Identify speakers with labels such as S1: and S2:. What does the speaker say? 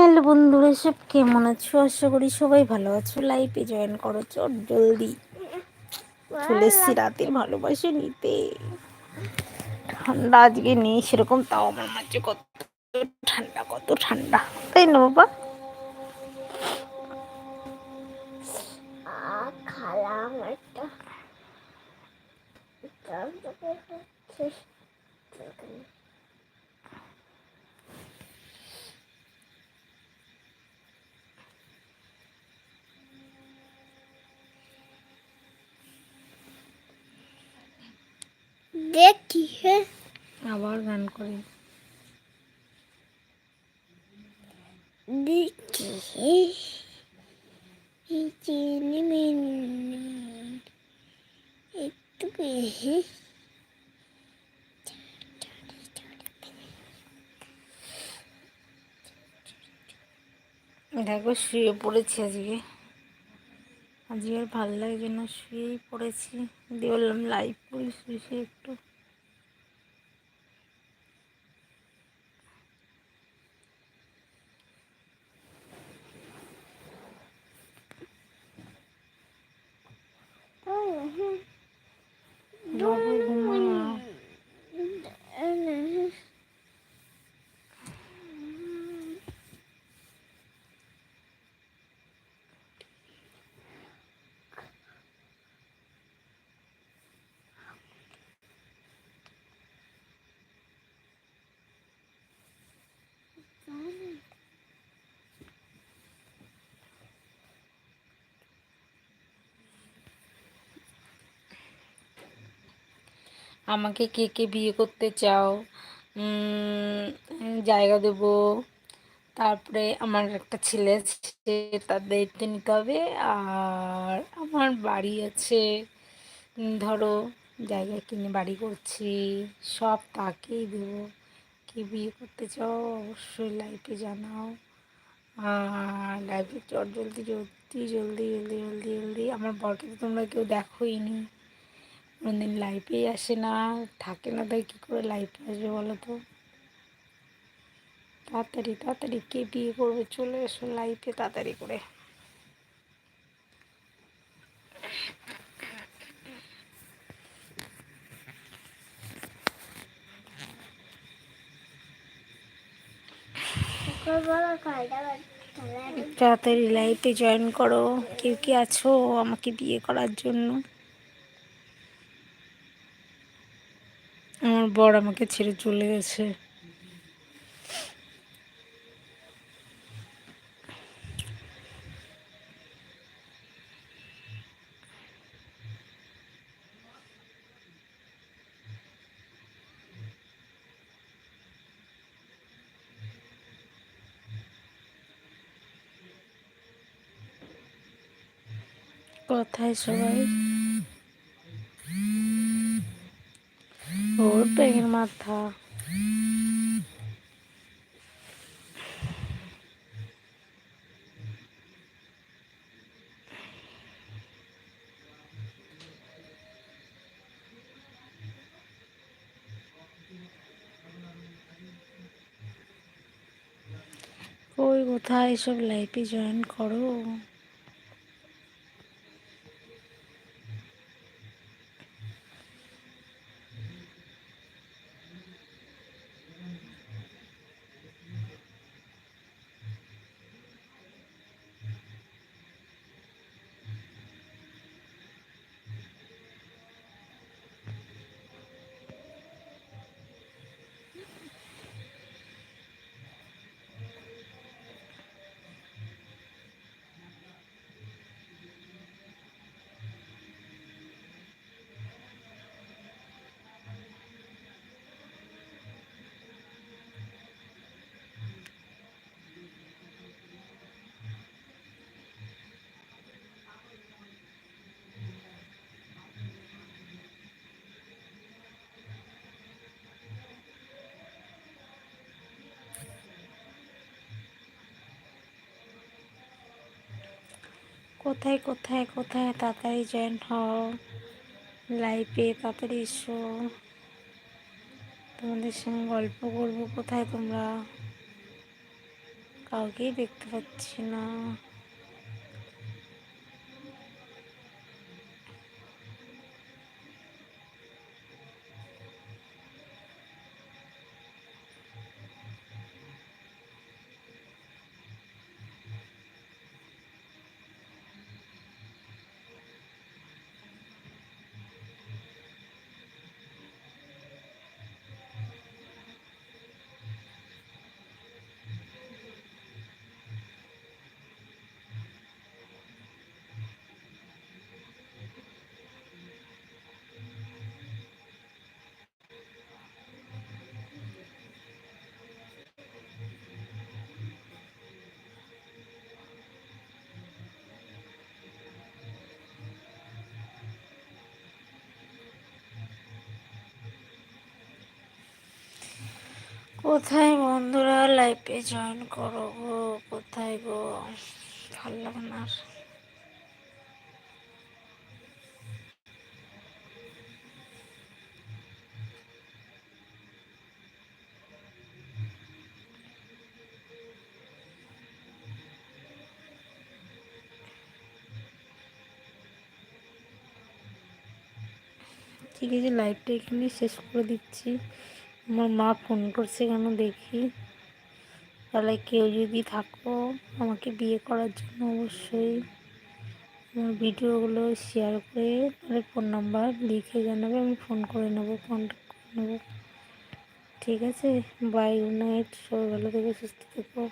S1: Hello বন্ধুরা, সব কেমন আছো? আশা করি সবাই ভালো আছো। লাইফে জয়েন করো চট জলদি। চলে এসছি রাতের ভালোবাসে নিতে। ঠান্ডা আজকে নেই, সেরকম তাও আমার মাঝে কত ঠান্ডা কত ঠান্ডা। তাই না বাবা?
S2: খালাম একটা। দেখি হ্যাঁ।
S1: আবার গান করি।
S2: দেখি। চিনি মিনি একটু
S1: দেখো শুয়ে পড়েছি আজকে। আজকে আর ভালো লাগছে না শুয়েই পড়েছি। দিয়ে বললাম লাইভ করি শুয়ে একটু বাবু ঘুমা আমাকে কে কে বিয়ে করতে চাও? জায়গা দেব। তারপরে আমার একটা ছেলে আছে, তার দায়িত্ব নিতে হবে। আর আমার বাড়ি আছে ধরো জায়গা কিনে বাড়ি করছি, সব তাকেই দেবো। কে বিয়ে করতে চাও অবশ্যই লাইফে জানাও। আর লাইফে চট জলদি জলদি জলদি জলদি জলদি জলদি। আমার বরকে তো তোমরা কেউ দেখোই নি। কোনোদিন লাইফেই আসে না, থাকে না তাই কী করে লাইফে আসবে বলো তো? তাড়াতাড়ি তাড়াতাড়ি কে বিয়ে করবে? চলে এসো লাইফে তাড়াতাড়ি করে। তাড়াতাড়ি লাইফে জয়েন করো। কেউ কি আছো আমাকে বিয়ে করার জন্য? আমার বর আমাকে ছেড়ে চলে গেছে। কথায় সবাই মাথা। ওই কোথায় সব লাইফে জয়েন করো? কোথায় কোথায় কোথায় তাড়াতাড়ি জয়েন হও? লাইফে তাড়াতাড়ি এসো। তোমাদের সঙ্গে গল্প করব। কোথায় তোমরা? কাউকেই দেখতে পাচ্ছি না। কোথায় বন্ধুরা লাইফে জয়েন করো গো? কোথায় গো? ভালো লাগে না। ঠিক আছে লাইভটা এখানে শেষ করে দিচ্ছি। আমার মা ফোন করছে কেন দেখি? তাহলে কেউ যদি থাকো, আমাকে বিয়ে করার জন্য অবশ্যই আমার ভিডিওগুলো শেয়ার করে তাহলে ফোন নাম্বার লিখে জানাবে, আমি ফোন করে নেব কন্ট্যাক্ট করে নেব। ঠিক আছে? বাই গুড নাইট সবাই ভালো থেকে, সুস্থ থেকো।